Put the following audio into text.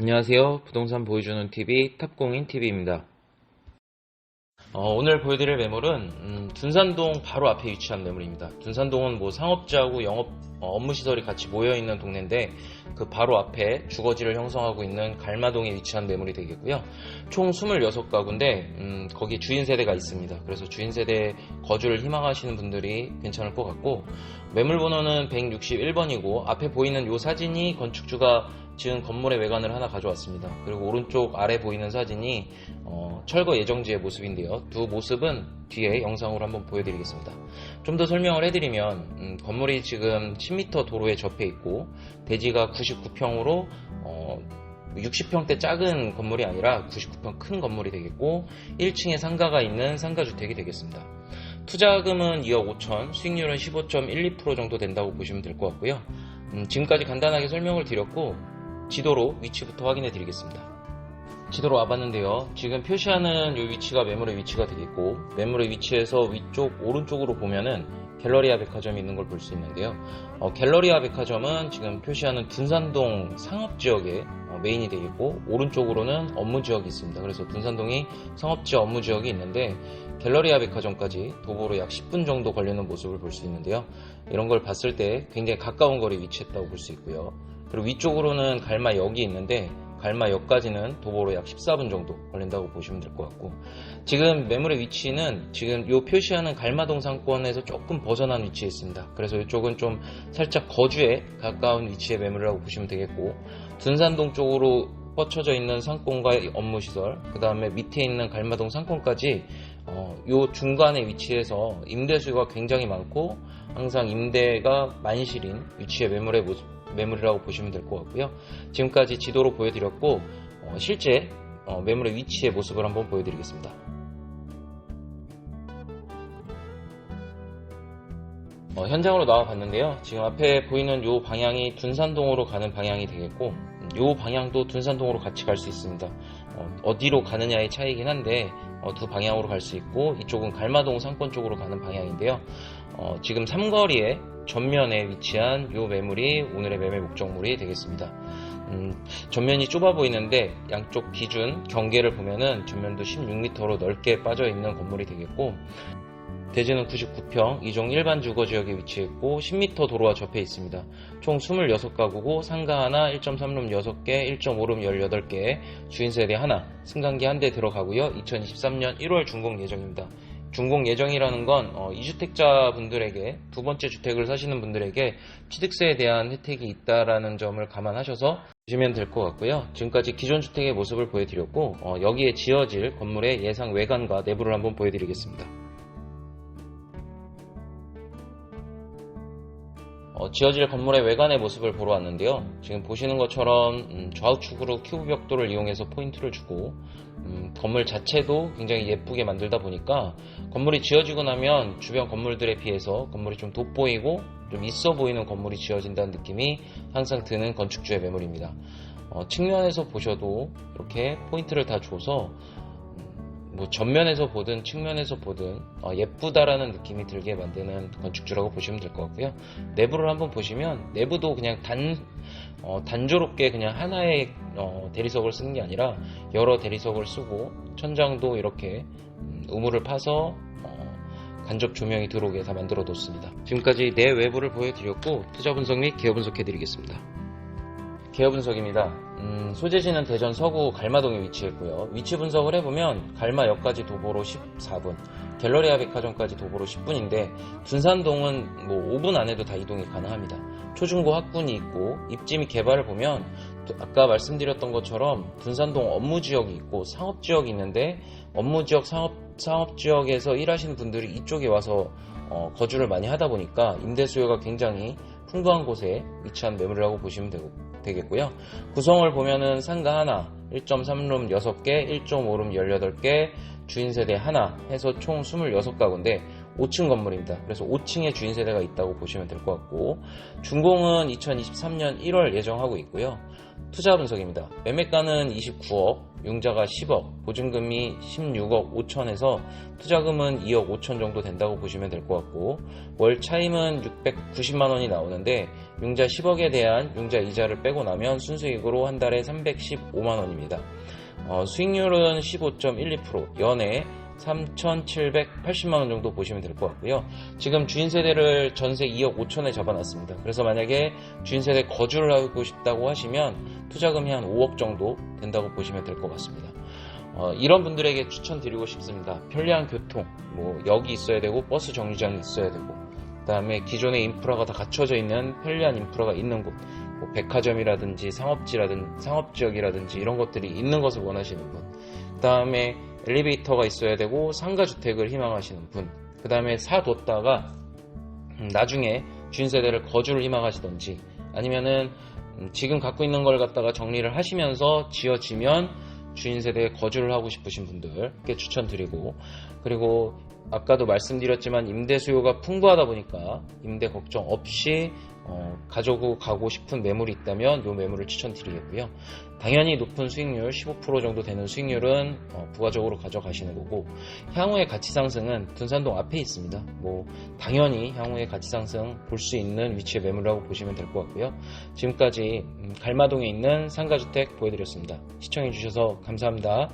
안녕하세요. 부동산 보여주는 TV 탑공인 TV입니다. 어, 오늘 보여드릴 매물은 음, 둔산동 바로 앞에 위치한 매물입니다. 둔산동은 뭐 상업지하고 영업 어, 업무 시설이 같이 모여 있는 동네인데 그 바로 앞에 주거지를 형성하고 있는 갈마동에 위치한 매물이 되겠고요. 총 26가구인데 음, 거기 주인 세대가 있습니다. 그래서 주인 세대 거주를 희망하시는 분들이 괜찮을 것 같고 매물 번호는 161번이고 앞에 보이는 이 사진이 건축주가 지은 건물의 외관을 하나 가져왔습니다. 그리고 오른쪽 아래 보이는 사진이 어, 철거 예정지의 모습인데요. 두 모습은 뒤에 영상으로 한번 보여드리겠습니다. 좀 더 설명을 해드리면 음, 건물이 지금 10m 도로에 접해 있고 대지가 99평으로 60평대 작은 건물이 아니라 99평 큰 건물이 되겠고 1층에 상가가 있는 상가주택이 되겠습니다. 투자금은 2억 5천, 수익률은 15.12% 정도 된다고 보시면 될 것 같고요. 음, 지금까지 간단하게 설명을 드렸고 지도로 위치부터 확인해 드리겠습니다. 지도로 와봤는데요. 지금 표시하는 이 위치가 매물의 위치가 되겠고 매물의 위치에서 위쪽 오른쪽으로 보면은 갤러리아 백화점이 있는 걸 볼 수 있는데요. 어, 갤러리아 백화점은 지금 표시하는 둔산동 상업지역에 어, 메인이 되겠고 오른쪽으로는 업무지역이 있습니다. 그래서 둔산동이 상업지역 업무지역이 있는데 갤러리아 백화점까지 도보로 약 10분 정도 걸리는 모습을 볼 수 있는데요. 이런 걸 봤을 때 굉장히 가까운 거리에 위치했다고 볼 수 있고요. 그리고 위쪽으로는 갈마역이 있는데 갈마역까지는 도보로 약 14분 정도 걸린다고 보시면 될 것 같고 지금 매물의 위치는 지금 이 표시하는 갈마동 상권에서 조금 벗어난 위치에 있습니다. 그래서 이쪽은 좀 살짝 거주에 가까운 위치의 매물이라고 보시면 되겠고 둔산동 쪽으로 뻗쳐져 있는 상권과 업무시설 그 다음에 밑에 있는 갈마동 상권까지 어, 요 중간에 위치해서 임대수가 굉장히 많고 항상 임대가 만실인 위치의 매물의 모습, 매물이라고 보시면 될 것 같고요. 지금까지 지도로 보여드렸고 어, 실제 어, 매물의 위치의 모습을 한번 보여드리겠습니다. 어, 현장으로 나와 봤는데요. 지금 앞에 보이는 요 방향이 둔산동으로 가는 방향이 되겠고 음, 요 방향도 둔산동으로 같이 갈 수 있습니다. 어, 디로 가느냐의 차이긴 한데 어, 두 방향으로 갈 수 있고 이쪽은 갈마동 상권 쪽으로 가는 방향인데요. 어, 지금 삼거리에 전면에 위치한 요 매물이 오늘의 매매 목적물이 되겠습니다. 음, 전면이 좁아 보이는데 양쪽 기준 경계를 보면은 전면도 16m로 넓게 빠져 있는 건물이 되겠고 대지는 99평, 2종 일반 주거지역에 위치했고 10m 도로와 접해 있습니다. 총 26가구고 상가 하나, 1.3룸 6개, 1.5룸 18개, 주인세대 하나, 승강기 한 대 들어가고요. 2023년 1월 준공 예정입니다. 준공 예정이라는 건 어, 2주택자 분들에게 두 번째 주택을 사시는 분들에게 취득세에 대한 혜택이 있다라는 점을 감안하셔서 보시면 될 것 같고요. 지금까지 기존 주택의 모습을 보여드렸고 어, 여기에 지어질 건물의 예상 외관과 내부를 한번 보여드리겠습니다. 어, 지어질 건물의 외관의 모습을 보러 왔는데요. 지금 보시는 것처럼 음, 좌우측으로 큐브 벽돌을 이용해서 포인트를 주고 음, 건물 자체도 굉장히 예쁘게 만들다 보니까 건물이 지어지고 나면 주변 건물들에 비해서 건물이 좀 돋보이고 좀 있어 보이는 건물이 지어진다는 느낌이 항상 드는 건축주의 매물입니다. 어, 측면에서 보셔도 이렇게 포인트를 다 줘서 뭐 전면에서 보든 측면에서 보든 어, 예쁘다라는 느낌이 들게 만드는 건축주라고 보시면 될 것 같고요. 내부를 한번 보시면 내부도 그냥 단 어, 단조롭게 그냥 하나의 어, 대리석을 쓰는 게 아니라 여러 대리석을 쓰고 천장도 이렇게 음, 우물을 파서 어, 간접 조명이 들어오게 다 만들어 뒀습니다. 지금까지 내 외부를 보여드렸고 투자 분석 및 개요 분석해 드리겠습니다. 개요 분석입니다. 음, 소재지는 대전 서구 갈마동에 위치했고요. 위치 분석을 해보면 갈마역까지 도보로 14분, 갤러리아 백화점까지 도보로 10분인데 둔산동은 뭐 5분 안에도 다 이동이 가능합니다. 초중고 학군이 있고 입지 및 개발을 보면 또 아까 말씀드렸던 것처럼 둔산동 업무 지역이 있고 상업 지역이 있는데 업무 지역 상업 상업 지역에서 일하시는 분들이 이쪽에 와서 어, 거주를 많이 하다 보니까 임대 수요가 굉장히 풍부한 곳에 위치한 매물이라고 보시면 되고, 되겠고요. 구성을 보면은 상가 하나, 1.3룸 6개, 1.5룸 18개, 주인 세대 하나 해서 총 26가구인데 5층 건물입니다. 그래서 5층에 주인 세대가 있다고 보시면 될 것 같고 준공은 2023년 1월 예정하고 있고요. 투자 분석입니다. 매매가는 29억, 융자가 10억, 보증금이 16억 5천에서 투자금은 2억 5천 정도 된다고 보시면 될 것 같고 월 차임은 690만 원이 나오는데 융자 10억에 대한 융자 이자를 빼고 나면 순수익으로 한 달에 315만 원입니다. 어, 수익률은 15.12%, 연에 3,780만 원 정도 보시면 될 것 같고요. 지금 주인 세대를 전세 2억 5천에 잡아놨습니다. 그래서 만약에 주인 세대 거주를 하고 싶다고 하시면 투자금이 한 5억 정도 된다고 보시면 될 것 같습니다. 어, 이런 분들에게 추천드리고 싶습니다. 편리한 교통, 뭐 역이 있어야 되고 버스 정류장이 있어야 되고 그다음에 기존의 인프라가 다 갖춰져 있는 편리한 인프라가 있는 곳, 뭐 백화점이라든지 상업지라든 상업 지역이라든지 이런 것들이 있는 것을 원하시는 분, 그다음에 엘리베이터가 있어야 되고 상가 주택을 희망하시는 분, 그 다음에 사뒀다가 음, 나중에 주인 세대를 거주를 희망하시던지 아니면은 음, 지금 갖고 있는 걸 갖다가 정리를 하시면서 지어지면 주인 세대에 거주를 하고 싶으신 분들께 추천드리고 그리고 아까도 말씀드렸지만 임대 수요가 풍부하다 보니까 임대 걱정 없이 어, 가지고 가고 싶은 매물이 있다면 이 매물을 추천드리겠고요. 당연히 높은 수익률 15% 정도 되는 수익률은 어, 부가적으로 가져가시는 거고 향후의 가치 상승은 둔산동 앞에 있습니다. 뭐 당연히 향후의 가치 상승 볼 수 있는 위치의 매물이라고 보시면 될 것 같고요. 지금까지 음, 갈마동에 있는 상가주택 보여드렸습니다. 시청해주셔서 감사합니다.